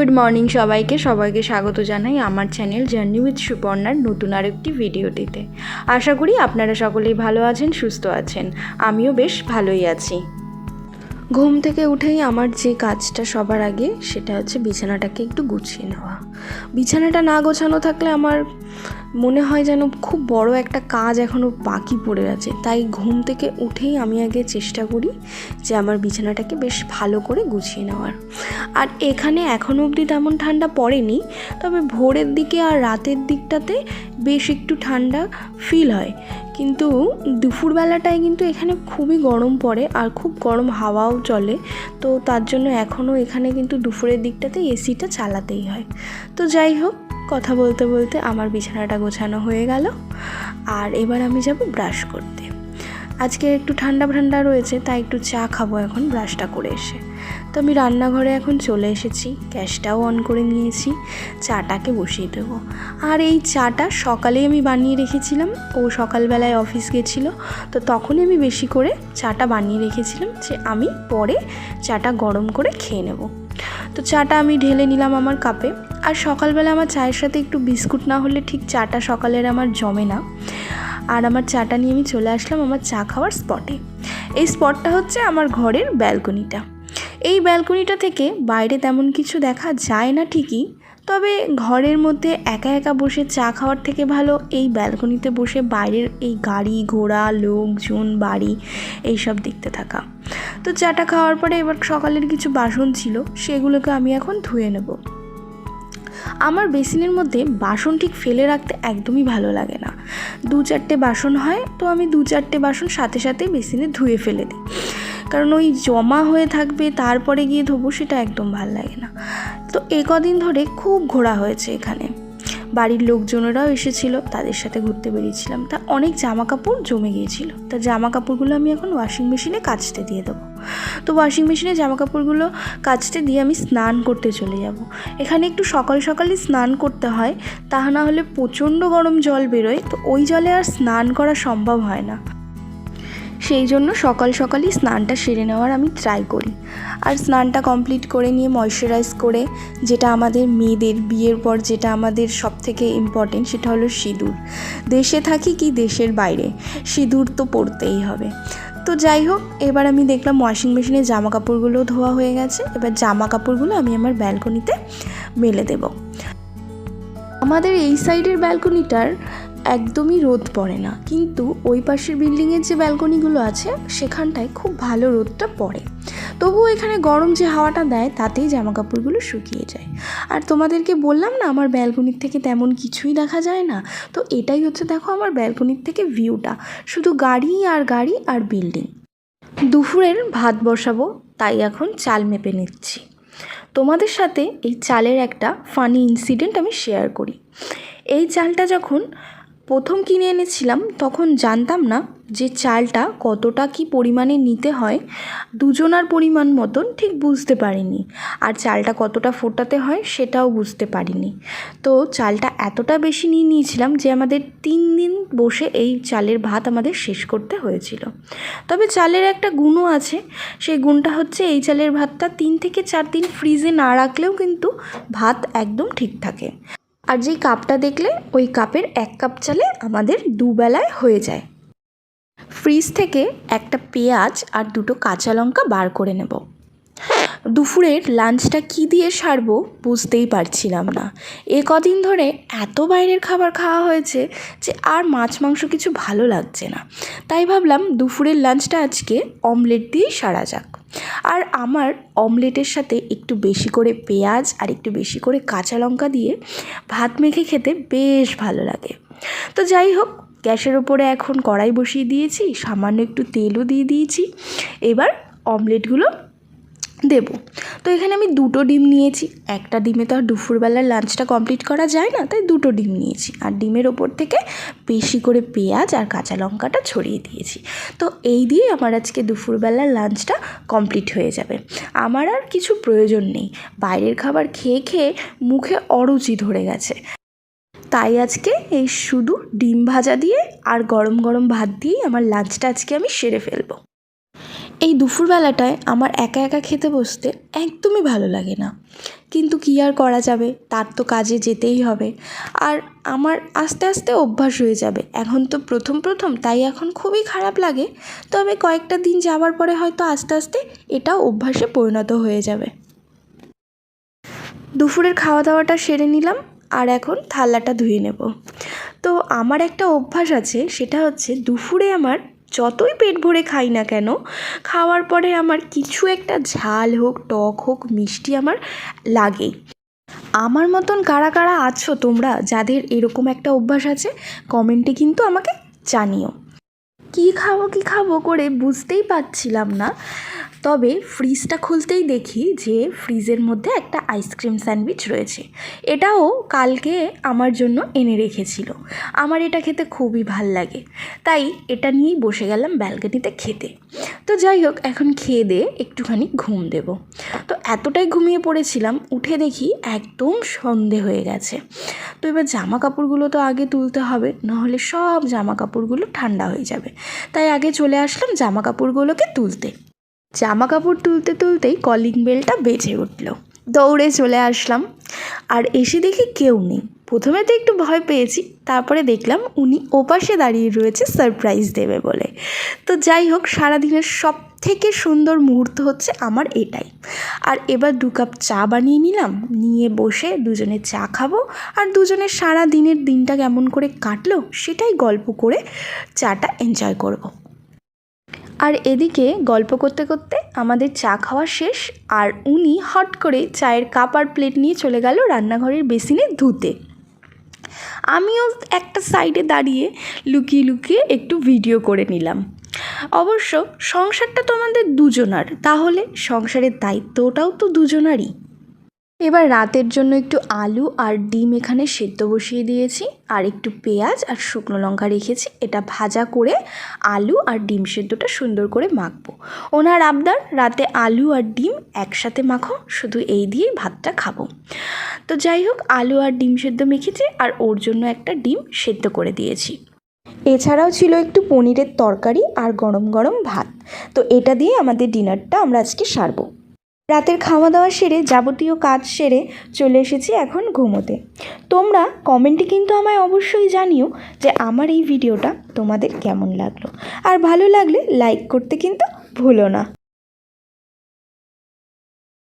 Good morning সবাইকে। সবাইকে স্বাগত জানাই আমার চ্যানেল জার্নি উইথ সুপর্ণার নতুন আরেকটি ভিডিওটিতে আশা করি আপনারা সকলেই ভালো আছেন, সুস্থ আছেন। আমিও বেশ ভালোই আছি। ঘুম থেকে উঠেই আমার যে কাজটা সবার আগে, সেটা হচ্ছে বিছানাটাকে একটু গুছিয়ে নেওয়া। বিছানাটা না গোছানো থাকলে আমার মনে হয় যেন খুব বড় একটা কাজ এখনও বাকি পড়ে আছে। তাই ঘুম থেকে উঠেই আমি আগে চেষ্টা করি যে আমার বিছানাটাকে বেশ ভালো করে গুছিয়ে নেওয়ার। আর এখানে এখনও অবধি তেমন ঠান্ডা পড়েনি, তবে ভোরের দিকে আর রাতের দিকটাতে বেশ একটু ঠান্ডা ফিল হয়। কিন্তু দুপুরবেলাটায় কিন্তু এখানে খুবই গরম পড়ে আর খুব গরম হাওয়াও চলে, তো তার জন্য এখনও এখানে কিন্তু দুপুরের দিকটাতে এসিটা চালাতেই হয়। তো যাই হোক, কথা বলতে বলতে আমার বিছানাটা গোছানো হয়ে গেল। আর এবার আমি যাব ব্রাশ করতে। আজকে একটু ঠান্ডা ঠান্ডা রয়েছে, তাই একটু চা খাব এখন ব্রাশটা করে এসে। তো আমি রান্নাঘরে এখন চলে এসেছি, গ্যাসটাও অন করে নিয়েছি, চাটাকে বসিয়ে দেবো। আর এই চাটা সকালেই আমি বানিয়ে রেখেছিলাম, ও সকালবেলায় অফিস গেছিল, তো তখনই আমি বেশি করে চাটা বানিয়ে রেখেছিলাম যে আমি পরে চাটা গরম করে খেয়ে নেব। তো চাটা আমি ঢেলে নিলাম আমার কাপে। আর সকালবেলা আমার চায়ের সাথে একটু বিস্কুট না হলে ঠিক চাটা সকালের আমার জমে না। আর আমার চাটা নিয়ে আমি চলে আসলাম আমার চা খাওয়ার স্পটে। এই স্পটটা হচ্ছে আমার ঘরের ব্যালকনিটা। এই ব্যালকনিটা থেকে বাইরে তেমন কিছু দেখা যায় না ঠিকই তবে ঘরের মধ্যে একা একা বসে চা খাওয়ার থেকে ভালো, এই ব্যালকনিতে বসে বাইরের এই গাড়ি, ঘোড়া, লোকজন, বাড়ি, এইসব দেখতে থাকা। তো চাটা খাওয়ার পরে এবার সকালের কিছু বাসন ছিল, সেগুলোকে আমি এখন ধুয়ে নেব। আমার বেসিনের মধ্যে বাসন ঠিক ফেলে রাখতে একদমই ভালো লাগে না। দু চারটে বাসন হয়, তো আমি দু চারটে বাসন সাথে সাথে বেসিনে ধুয়ে ফেলে দিই। কারণ ওই জমা হয়ে থাকবে, তারপরে গিয়ে ধোবো, সেটা একদম ভালো লাগে না। তো এ কদিন ধরে খুব ঘোরা হয়েছে এখানে। বাড়ির লোকজনেরাও এসেছিল, তাদের সাথে ঘুরতে বেরিয়েছিলাম। তা অনেক জামা কাপড় জমে গিয়েছিল। তা জামা কাপড়গুলো আমি এখন ওয়াশিং মেশিনে কাচতে দিয়ে দেবো। তো ওয়াশিং মেশিনে জামা কাপড়গুলো কাচতে দিয়ে আমি স্নান করতে চলে যাব। এখানে একটু সকাল সকালই স্নান করতে হয়, তা না হলে প্রচণ্ড গরম জল বেরোয়, তো ওই জলে আর স্নান করা সম্ভব হয় না। সেই জন্য সকাল সকালই স্নানটা সেরে নেওয়ার আমি ট্রাই করি। আর স্নানটা কমপ্লিট করে নিয়ে ময়শ্চারাইজ করে, যেটা আমাদের মেয়েদের বিয়ের পর যেটা আমাদের সব থেকে ইম্পর্টেন্ট সেটা হলো সিঁদুর। দেশে থাকি কি দেশের বাইরে? সিঁদুর তো পরতেই হবে। তো যাই হোক, এবার আমি দেখলাম ওয়াশিং মেশিনে জামা কাপড়গুলো ধোয়া হয়ে গেছে। এবার জামা কাপড়গুলো আমি আমার ব্যালকনিতে মেলে দেব। আমাদের এই সাইডের ব্যালকনিটার একদমই রোদ পড়ে না। কিন্তু ওই পাশের বিল্ডিংয়ের যে ব্যালকনিগুলো আছে, সেখানটায় খুব ভালো রোদটা পড়ে। তবুও এখানে গরম যে হাওয়াটা দেয়, তাতেই জামা কাপড়গুলো শুকিয়ে যায়। আর তোমাদেরকে বললাম না, আমার ব্যালকনির থেকে তেমন কিছুই দেখা যায় না? তো এটাই হচ্ছে দেখো আমার ব্যালকনির থেকে ভিউটা। শুধু গাড়ি আর গাড়ি আর বিল্ডিং। দুপুরের ভাত বসাবো, তাই এখন চাল মেপে নিচ্ছি। তোমাদের সাথে এই চালের একটা ফানি ইনসিডেন্ট আমি শেয়ার করি। এই চালটা যখন প্রথম কিনে এনেছিলাম, তখন জানতাম না যে চালটা কতটা কি পরিমাণে নিতে হয়। দুজনার পরিমাণ মতন ঠিক বুঝতে পারিনি। আর চালটা কতটা ফোটাতে হয় সেটাও বুঝতে পারিনি। তো চালটা এতটা বেশি নিয়ে নিয়েছিলাম যে আমাদের তিন দিন বসে এই চালের ভাত আমাদের শেষ করতে হয়েছিল। তবে চালের একটা গুণও আছে, সেই গুণটা হচ্ছে এই চালের ভাতটা তিন থেকে চার দিন ফ্রিজে না রাখলেও কিন্তু ভাত একদম ঠিক থাকে। আর যেই কাপটা দেখলে, ওই কাপের এক কাপ চালে আমাদের দুবেলায় হয়ে যায়। ফ্রিজ থেকে একটা পেঁয়াজ আর দুটো কাঁচা লঙ্কা বার করে নেব। দুপুরের লাঞ্চটা কী দিয়ে সারবো বুঝতেই পারছিলাম না। এ কদিন ধরে এত বাইরের খাবার খাওয়া হয়েছে যে আর মাছ মাংস কিছু ভালো লাগছে না। তাই ভাবলাম দুপুরের লাঞ্চটা আজকে অমলেট দিয়েই সারা যাক। আর আমার অমলেটের সাথে একটু বেশি করে পেঁয়াজ আর একটু বেশি করে কাঁচা লঙ্কা দিয়ে ভাত মেখে খেতে বেশ ভালো লাগে। তো যাই হোক, গ্যাসের ওপরে এখন কড়াই বসিয়ে দিয়েছি, সামান্য একটু তেলও দিয়ে দিয়েছি। এবার অমলেটগুলো দেব। তো এখানে আমি দুটো ডিম নিয়েছি। একটা ডিমে তো আর দুপুরবেলার লাঞ্চটা কমপ্লিট করা যায় না, তাই দুটো ডিম নিয়েছি। আর ডিমের ওপর থেকে বেশি করে পেঁয়াজ আর কাঁচা লঙ্কাটা ছড়িয়ে দিয়েছি। তো এই দিয়ে আমার আজকে দুপুরবেলার লাঞ্চটা কমপ্লিট হয়ে যাবে। আমার আর কিছু প্রয়োজন নেই। বাইরের খাবার খেয়ে খেয়ে মুখে অরুচি ধরে গেছে। তাই আজকে এই শুধু ডিম ভাজা দিয়ে আর গরম গরম ভাত দিয়েই আমার লাঞ্চটা আজকে আমি সেরে ফেলব। এই দুপুরবেলাটায় আমার একা একা খেতে বসতে একদমই ভালো লাগে না। কিন্তু কী আর করা যাবে? তার তো কাজে যেতেই হবে। আর আমার আস্তে আস্তে অভ্যাস হয়ে যাবে। এখন তো প্রথম প্রথম, তাই এখন খুবই খারাপ লাগে। তবে কয়েকটা দিন যাওয়ার পরে হয়তো আস্তে আস্তে এটাও অভ্যাসে পরিণত হয়ে যাবে। দুপুরের খাওয়া দাওয়াটা সেরে নিলাম আর এখন থালাটা ধুয়ে নেব। তো আমার একটা অভ্যাস আছে, সেটা হচ্ছে দুপুরে আমার যতই পেট ভরে খাই না কেন, খাওয়ার পরে আমার কিছু একটা ঝাল হোক, টক হোক, মিষ্টি আমার লাগেই। আমার মতন কারা কারা আছো তোমরা যাদের এরকম একটা অভ্যাস আছে, কমেন্টে কিন্তু আমাকে জানিও। কি খাব কি খাব করে বুঝতেই পারছিলাম না। তবে ফ্রিজটা খুলতেই দেখি যে ফ্রিজের মধ্যে একটা আইসক্রিম স্যান্ডউইচ রয়েছে। এটাও কালকে আমার জন্য এনে রেখেছিল। আমার এটা খেতে খুবই ভালো লাগে। তাই এটা নিয়েই বসে গেলাম ব্যালকনিতে খেতে। তো যাই হোক, এখন খেয়ে দিয়ে একটুখানি ঘুম দেব। তো এতটাই ঘুমিয়ে পড়েছিলাম, উঠে দেখি একদম সন্ধে হয়ে গেছে। তো এবার জামা কাপড়গুলো তো আগে তুলতে হবে, নাহলে সব জামা কাপড়গুলো ঠান্ডা হয়ে যাবে। তাই আগে চলে আসলাম জামা কাপড়গুলোকে তুলতে। জামা কাপড় তুলতে তুলতেই কলিং বেলটা বেজে উঠল। দৌড়ে চলে আসলাম। আর এসে দেখি কেউ নেই। প্রথমে তো একটু ভয় পেয়েছি, তারপরে দেখলাম উনি ওপাশে দাঁড়িয়ে রয়েছে সারপ্রাইজ দেবে বলে। তো যাই হোক, সারাদিনের সব থেকে সুন্দর মুহূর্ত হচ্ছে আমার এটাই। আর এবার দু কাপ চা বানিয়ে নিলাম, নিয়ে বসে দুজনে চা খাব। আর দুজনে সারা দিনের দিনটা কেমন করে কাটলো, সেটাই গল্প করে চাটা এনজয় করব। আর এদিকে গল্প করতে করতে আমাদের চা খাওয়া শেষ, আর উনি হট করে চায়ের কাপ আর প্লেট নিয়ে চলে গেল রান্নাঘরের বেসিনে ধুতে। আমিও একটা সাইডে দাঁড়িয়ে লুকিয়ে লুকিয়ে একটু ভিডিও করে নিলাম। অবশ্য সংসারটা তোমাদের দুজনার, তাহলে সংসারের দায়িত্বটাও তো দুজনারই। এবার রাতের জন্য একটু আলু আর ডিম এখানে সেদ্ধ বসিয়ে দিয়েছি, আর একটু পেঁয়াজ আর শুকনো লঙ্কা রেখেছি। এটা ভাজা করে আলু আর ডিম সেদ্ধটা সুন্দর করে মাখবো। ওনার আবদার, রাতে আলু আর ডিম একসাথে মাখো, শুধু এই দিয়েই ভাতটা খাব। তো যাই হোক, আলু আর ডিম সেদ্ধ মেখেছি, আর ওর জন্য একটা ডিম সেদ্ধ করে দিয়েছি। এছাড়াও ছিল একটু পনিরের তরকারি আর গরম গরম ভাত। তো এটা দিয়ে আমাদের ডিনারটা আমরা আজকে সারবো। রাতের খাওয়া দাওয়া সেরে যাবতীয় কাজ সেরে চলে এসেছি এখন ঘুমোতে। তোমরা কমেন্টে কিন্তু আমায় অবশ্যই জানিও যে আমার এই ভিডিওটা তোমাদের কেমন লাগল। আর ভালো লাগলে লাইক করতে কিন্তু ভুলো না।